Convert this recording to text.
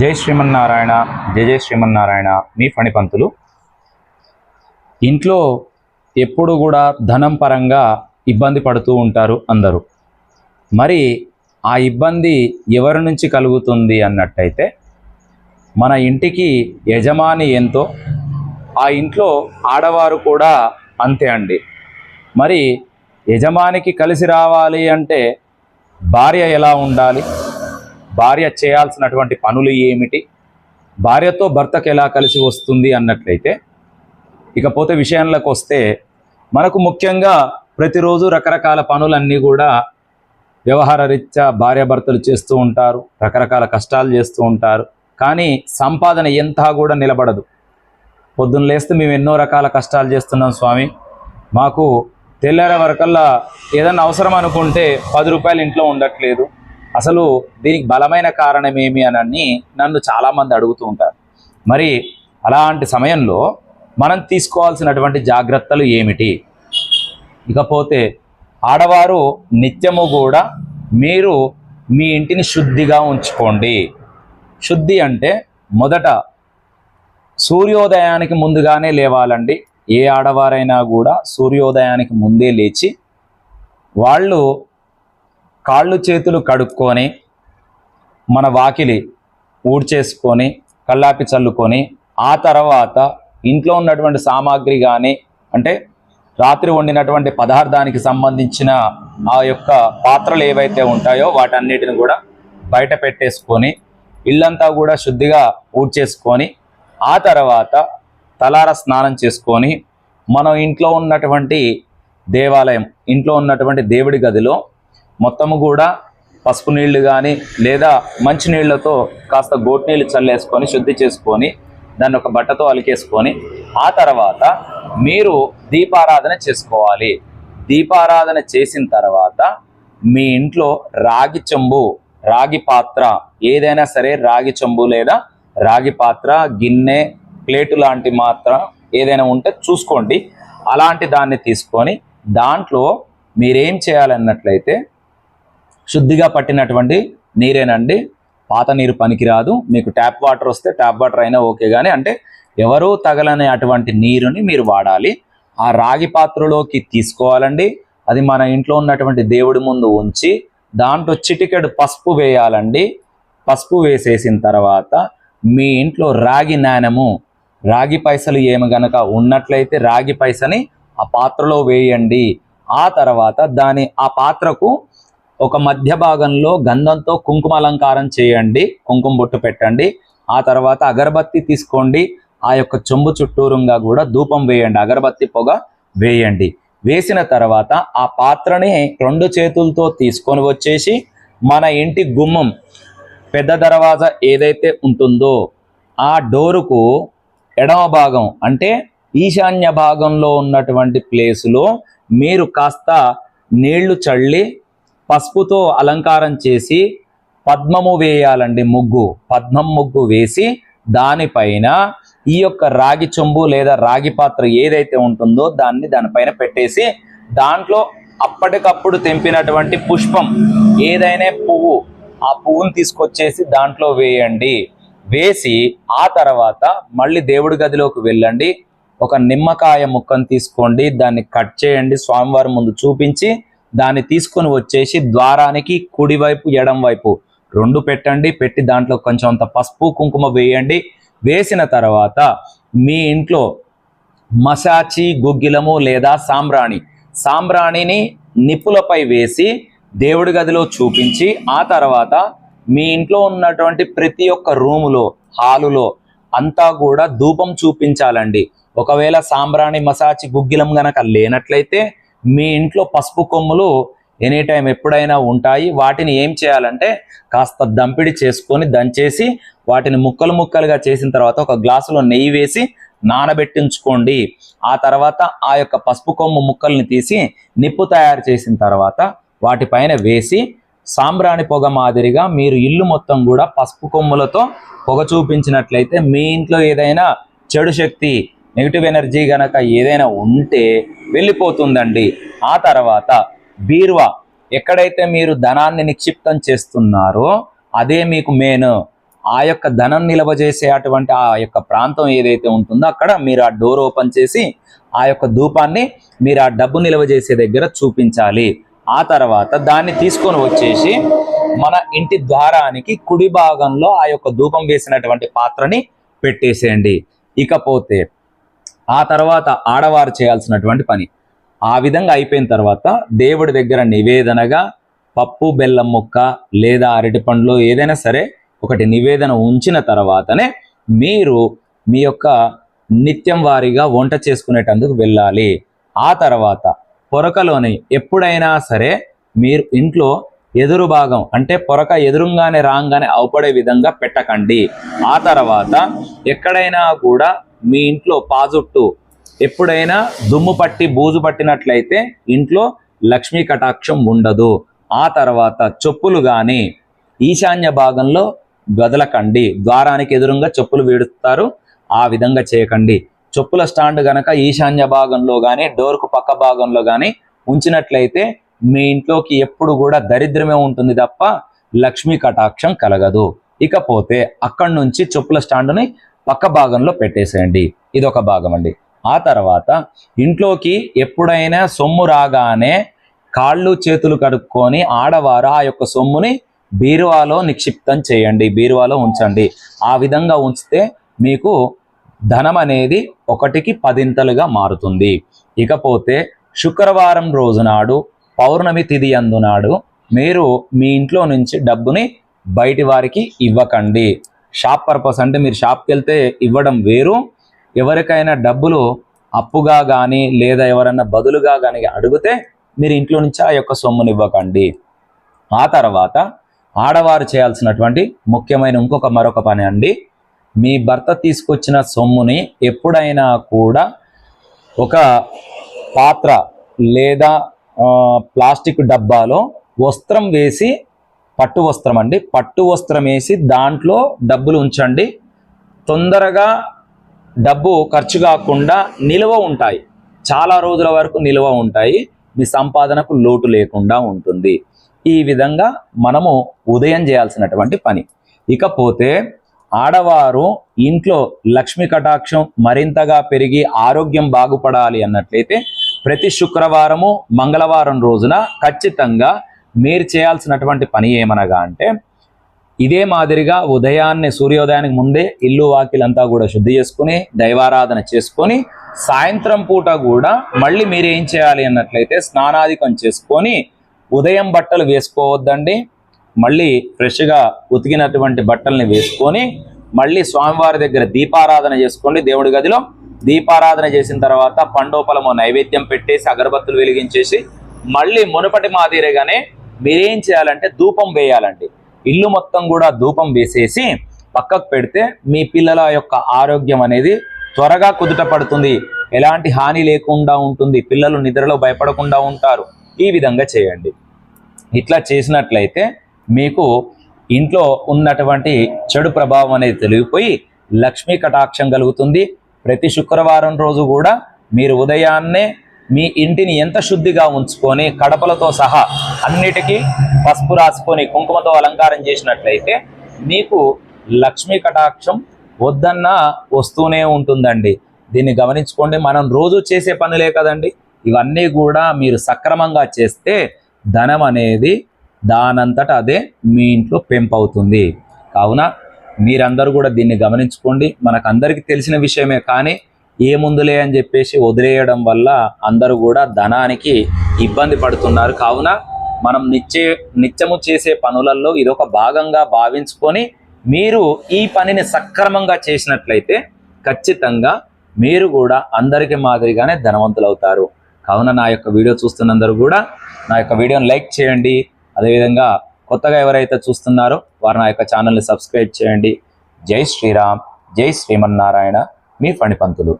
జై శ్రీమన్నారాయణ జయ జయ శ్రీమన్నారాయణ మీ ఫణిపంతులు ఇంట్లో ఎప్పుడు కూడా ధనం పరంగా ఇబ్బంది పడుతూ ఉంటారు అందరూ. మరి ఆ ఇబ్బంది ఎవరి నుంచి కలుగుతుంది అన్నట్టయితే మన ఇంటికి యజమాని ఎంతో ఆ ఇంట్లో ఆడవారు కూడా అంతే అండి. మరి యజమానికి కలిసి రావాలి అంటే భార్య ఎలా ఉండాలి? భార్య చేయాల్సినటువంటి పనులు ఏమిటి? భార్యతో భర్తకు ఎలా కలిసి వస్తుంది అన్నట్లయితే ఇకపోతే విషయంలోకి వస్తే మనకు ముఖ్యంగా ప్రతిరోజు రకరకాల పనులన్నీ కూడా వ్యవహార రీత్యా భార్యాభర్తలు చేస్తూ ఉంటారు రకరకాల కష్టాలు చేస్తూ ఉంటారు. కానీ సంపాదన ఎంత కూడా నిలబడదు. పొద్దున్న లేస్తే మేము ఎన్నో రకాల కష్టాలు చేస్తున్నాం స్వామి. మాకు తెల్లారే వరకల్లా ఏదన్నా అవసరం అనుకుంటే పది రూపాయలు ఇంట్లో ఉండట్లేదు. అసలు దీనికి బలమైన కారణం ఏమి అని నన్ను చాలామంది అడుగుతూ ఉంటారు. మరి అలాంటి సమయంలో మనం తీసుకోవాల్సినటువంటి జాగ్రత్తలు ఏమిటి? ఇకపోతే ఆడవారు నిత్యము కూడా మీరు మీ ఇంటిని శుద్ధిగా ఉంచుకోండి. శుద్ధి అంటే మొదట సూర్యోదయానికి ముందుగానే లేవాలండి. ఏ ఆడవారైనా కూడా సూర్యోదయానికి ముందే లేచి వాళ్ళు కాళ్ళు చేతులు కడుక్కొని మన వాకిలి ఊడ్చేసుకొని కల్లాపి చల్లుకొని ఆ తర్వాత ఇంట్లో ఉన్నటువంటి సామాగ్రి కానీ అంటే రాత్రి వండినటువంటి పదార్థానికి సంబంధించిన ఆ యొక్క పాత్రలు ఏవైతే ఉంటాయో వాటన్నిటిని కూడా బయట పెట్టేసుకొని ఇల్లంతా కూడా శుద్ధిగా ఊడ్చేసుకొని ఆ తర్వాత తలార స్నానం చేసుకొని మనం ఇంట్లో ఉన్నటువంటి దేవాలయం ఇంట్లో ఉన్నటువంటి దేవుడి గదిలో మొత్తము కూడా పసుపు నీళ్ళు కానీ లేదా మంచి నీళ్ళతో కాస్త గోటి నీళ్ళు చల్లేసుకొని శుద్ధి చేసుకొని దాన్ని ఒక బట్టతో అలికేసుకొని ఆ తర్వాత మీరు దీపారాధన చేసుకోవాలి. దీపారాధన చేసిన తర్వాత మీ ఇంట్లో రాగి చెంబు రాగి పాత్ర ఏదైనా సరే రాగి చెంబు లేదా రాగి పాత్ర గిన్నె ప్లేటు లాంటి మాత్ర ఏదైనా ఉంటే చూసుకోండి. అలాంటి దాన్ని తీసుకొని దాంట్లో మీరేం చేయాలన్నట్లయితే శుద్ధిగా పట్టినటువంటి నీరేనండి. పాత నీరు పనికిరాదు. మీకు ట్యాప్ వాటర్ వస్తే ట్యాప్ వాటర్ అయినా ఓకే కానీ అంటే ఎవరూ తగలని అటువంటి నీరుని మీరు వాడాలి. ఆ రాగి పాత్రలోకి తీసుకోవాలండి. అది మన ఇంట్లో ఉన్నటువంటి దేవుడి ముందు ఉంచి దాంట్లో చిటికెడు పసుపు వేయాలండి. పసుపు వేసేసిన తర్వాత మీ ఇంట్లో రాగి నాణము రాగి పైసలు ఏమి గనక ఉన్నట్లయితే రాగి పైసని ఆ పాత్రలో వేయండి. ఆ తర్వాత దాని ఆ పాత్రకు ఒక మధ్య భాగంలో గంధంతో కుంకుమ అలంకారం చేయండి కుంకుమ బొట్టు పెట్టండి. ఆ తర్వాత అగరబత్తి తీసుకోండి. ఆ యొక్క చెంబు చుట్టూరుగా కూడా ధూపం వేయండి అగరబత్తి పొగ వేయండి. వేసిన తర్వాత ఆ పాత్రని రెండు చేతులతో తీసుకొని వచ్చేసి మన ఇంటి గుమ్మం పెద్ద దర్వాజా ఏదైతే ఉంటుందో ఆ డోరుకు ఎడమ భాగం అంటే ఈశాన్య భాగంలో ఉన్నటువంటి ప్లేసులో మీరు కాస్త నీళ్ళు చల్లి పసుపుతో అలంకారం చేసి పద్మము వేయాలండి ముగ్గు. పద్మం ముగ్గు వేసి దానిపైన ఈ యొక్క రాగి చెంబు లేదా రాగి పాత్ర ఏదైతే ఉంటుందో దాన్ని దానిపైన పెట్టేసి దాంట్లో అప్పటికప్పుడు తెంపినటువంటి పుష్పం ఏదైనా పువ్వు ఆ పువ్వును తీసుకొచ్చేసి దాంట్లో వేయండి. వేసి ఆ తర్వాత మళ్ళీ దేవుడి గదిలోకి వెళ్ళండి. ఒక నిమ్మకాయ ముక్కను తీసుకోండి. దాన్ని కట్ చేయండి. స్వామివారి ముందు చూపించి దాన్ని తీసుకొని వచ్చేసి ద్వారానికి కుడివైపు ఎడం వైపు రెండు పెట్టండి. పెట్టి దాంట్లో కొంచెం అంత పసుపు కుంకుమ వేయండి. వేసిన తర్వాత మీ ఇంట్లో మసాచి గుగ్గిలము లేదా సాంబ్రాణి సాంబ్రాణిని నిప్పులపై వేసి దేవుడి గదిలో చూపించి ఆ తర్వాత మీ ఇంట్లో ఉన్నటువంటి ప్రతి ఒక్క రూములో హాలులో అంతా కూడా ధూపం చూపించాలండి. ఒకవేళ సాంబ్రాణి మసాచి గుగ్గిలం గనక లేనట్లయితే మీ ఇంట్లో పసుపు కొమ్ములు ఎనీ టైం ఎప్పుడైనా ఉంటాయి. వాటిని ఏం చేయాలంటే కాస్త దంపిడి చేసుకొని దంచేసి వాటిని ముక్కలు ముక్కలుగా చేసిన తర్వాత ఒక గ్లాసులో నెయ్యి వేసి నానబెట్టించుకోండి. ఆ తర్వాత ఆ యొక్క పసుపు కొమ్ము ముక్కల్ని తీసి నిప్పు తయారు చేసిన తర్వాత వాటిపైన వేసి సాంబ్రాణి పొగ మాదిరిగా మీరు ఇల్లు మొత్తం కూడా పసుపు కొమ్ములతో పొగ చూపించినట్లయితే మీ ఇంట్లో ఏదైనా చెడు శక్తి నెగిటివ్ ఎనర్జీ గనక ఏదైనా ఉంటే వెళ్ళిపోతుందండి. ఆ తర్వాత బీరువా ఎక్కడైతే మీరు ధనాన్ని నిక్షిప్తం చేస్తున్నారో అదే మీకు మెయిన్ ఆ యొక్క ధనం నిల్వ చేసే అటువంటి ఆ యొక్క ప్రాంతం ఏదైతే ఉంటుందో అక్కడ మీరు ఆ డోర్ ఓపెన్ చేసి ఆ యొక్క ధూపాన్ని మీరు ఆ డబ్బు నిల్వ చేసే దగ్గర చూపించాలి. ఆ తర్వాత దాన్ని తీసుకొని వచ్చేసి మన ఇంటి ద్వారానికి కుడి భాగంలో ఆ యొక్క ధూపం వేసినటువంటి పాత్రని పెట్టేసేయండి. ఇకపోతే ఆ తర్వాత ఆడవారు చేయాల్సినటువంటి పని. ఆ విధంగా అయిపోయిన తర్వాత దేవుడి దగ్గర నివేదనగా పప్పు బెల్లం ముక్క లేదా అరటి పండ్లు ఏదైనా సరే ఒకటి నివేదన ఉంచిన తర్వాతనే మీరు మీ యొక్క నిత్యం వారీగా వంట చేసుకునేటందుకు వెళ్ళాలి. ఆ తర్వాత పొరకలోని ఎప్పుడైనా సరే మీరు ఇంట్లో ఎదురు భాగం అంటే పొరక ఎదురుగానే రాగానే అవపడే విధంగా పెట్టకండి. ఆ తర్వాత ఎక్కడైనా కూడా మీ ఇంట్లో పాజుట్టు ఎప్పుడైనా దుమ్ము పట్టి బూజు పట్టినట్లయితే ఇంట్లో లక్ష్మీ కటాక్షం ఉండదు. ఆ తర్వాత చెప్పులు కానీ ఈశాన్య భాగంలో వదలకండి ద్వారానికి ఎదురుగా చెప్పులు వీడుస్తారు ఆ విధంగా చేయకండి. చెప్పుల స్టాండ్ గనక ఈశాన్య భాగంలో కానీ డోర్కు పక్క భాగంలో కానీ ఉంచినట్లయితే మీ ఇంట్లోకి ఎప్పుడు కూడా దరిద్రమే ఉంటుంది తప్ప లక్ష్మీ కటాక్షం కలగదు. ఇకపోతే అక్కడి నుంచి చెప్పుల స్టాండ్ని పక్క భాగంలో పెట్టేసేయండి. ఇది ఒక భాగం అండి ఆ తర్వాత ఇంట్లోకి ఎప్పుడైనా సొమ్ము రాగానే కాళ్ళు చేతులు కడుక్కొని ఆడవారు ఆ యొక్క సొమ్ముని బీరువాలో నిక్షిప్తం చేయండి. బీరువాలో ఉంచండి. ఆ విధంగా ఉంచితే మీకు ధనం అనేది ఒకటికి పదింతలుగా మారుతుంది. ఇకపోతే శుక్రవారం రోజునాడు పౌర్ణమి తిథి అందునాడు మీరు మీ ఇంట్లో నుంచి డబ్బుని బయటి వారికి ఇవ్వకండి. షాప్ పర్పస్ అంటే మీరు షాప్కి వెళ్తే ఇవ్వడం వేరు. ఎవరికైనా డబ్బులు అప్పుగా కానీ లేదా ఎవరైనా బదులుగా కానీ అడిగితే మీరు ఇంట్లో నుంచి ఆ యొక్క సొమ్ముని ఇవ్వకండి. ఆ తర్వాత ఆడవారు చేయాల్సినటువంటి ముఖ్యమైన ఇంకొక మరొక పని అండి. మీ భర్త తీసుకొచ్చిన సొమ్ముని ఎప్పుడైనా కూడా ఒక పాత్ర లేదా ప్లాస్టిక్ డబ్బాలో వస్త్రం వేసి పట్టు వస్త్రం అండి. పట్టు వస్త్రం వేసి దాంట్లో డబ్బులు ఉంచండి. తొందరగా డబ్బు ఖర్చు కాకుండా నిల్వ ఉంటాయి. చాలా రోజుల వరకు నిల్వ ఉంటాయి. మీ సంపాదనకు లోటు లేకుండా ఉంటుంది. ఈ విధంగా మనము ఉదయం చేయాల్సినటువంటి పని. ఇకపోతే ఆడవారు ఇంట్లో లక్ష్మీ కటాక్షం మరింతగా పెరిగి ఆరోగ్యం బాగుపడాలి అన్నట్లయితే ప్రతి శుక్రవారము మంగళవారం రోజున ఖచ్చితంగా మీరు చేయాల్సినటువంటి పని ఏమనగా అంటే ఇదే మాదిరిగా ఉదయాన్నే సూర్యోదయానికి ముందే ఇల్లు వాకిలంతా కూడా శుద్ధి చేసుకుని దైవారాధన చేసుకొని సాయంత్రం పూట కూడా మళ్ళీ మీరు ఏం చేయాలి అన్నట్లయితే స్నానాధికం చేసుకొని ఉదయం బట్టలు వేసుకోవద్దండి. మళ్ళీ ఫ్రెష్గా ఉతికినటువంటి బట్టల్ని వేసుకొని మళ్ళీ స్వామివారి దగ్గర దీపారాధన చేసుకోండి దేవుడి గదిలో. దీపారాధన చేసిన తర్వాత పండోపలము నైవేద్యం పెట్టేసి అగరబత్తులు వెలిగించేసి మళ్ళీ మునుపటి మాదిరిగానే మీరేం చేయాలంటే ధూపం వేయాలండి. ఇల్లు మొత్తం కూడా ధూపం వేసేసి పక్కకు పెడితే మీ పిల్లల యొక్క ఆరోగ్యం అనేది త్వరగా కుదుట పడుతుంది ఎలాంటి హాని లేకుండా ఉంటుంది. పిల్లలు నిద్రలో భయపడకుండా ఉంటారు. ఈ విధంగా చేయండి. ఇట్లా చేసినట్లయితే మీకు ఇంట్లో ఉన్నటువంటి చెడు ప్రభావం అనేది తొలగిపోయి లక్ష్మీ కటాక్షం కలుగుతుంది. ప్రతి శుక్రవారం రోజు కూడా మీరు ఉదయాన్నే మీ ఇంటిని ఎంత శుద్ధిగా ఉంచుకొని కడపలతో సహా అన్నిటికీ పసుపు రాసుకొని కుంకుమతో అలంకారం చేసినట్లయితే మీకు లక్ష్మీ కటాక్షం వద్దన్నా వస్తూనే ఉంటుందండి. దీన్ని గమనించుకోండి. మనం రోజు చేసే పనులే కదండి. ఇవన్నీ కూడా మీరు సక్రమంగా చేస్తే ధనం అనేది దానంతట అదే మీ ఇంట్లో పెంపవుతుంది. కావున మీరందరూ కూడా దీన్ని గమనించుకోండి. మనకు అందరికీ తెలిసిన విషయమే కానీ ఏముందులే అని చెప్పేసి వదిలేయడం వల్ల అందరూ కూడా ధనానికి ఇబ్బంది పడుతున్నారు. కావున మనం నిత్య నిత్యము చేసే పనులలో ఇదొక భాగంగా భావించుకొని మీరు ఈ పనిని సక్రమంగా చేసినట్లయితే ఖచ్చితంగా మీరు కూడా అందరికి మాదిరిగానే ధనవంతులు అవుతారు కావున నా యొక్క వీడియో చూస్తున్నందరూ కూడా నా యొక్క వీడియోని లైక్ చేయండి. అదేవిధంగా కొత్తగా ఎవరైతే చూస్తున్నారో వారు నా యొక్క ఛానల్ని సబ్స్క్రైబ్ చేయండి. జై శ్రీరామ్ జై శ్రీమన్నారాయణ మీ ఫణిపంతులు.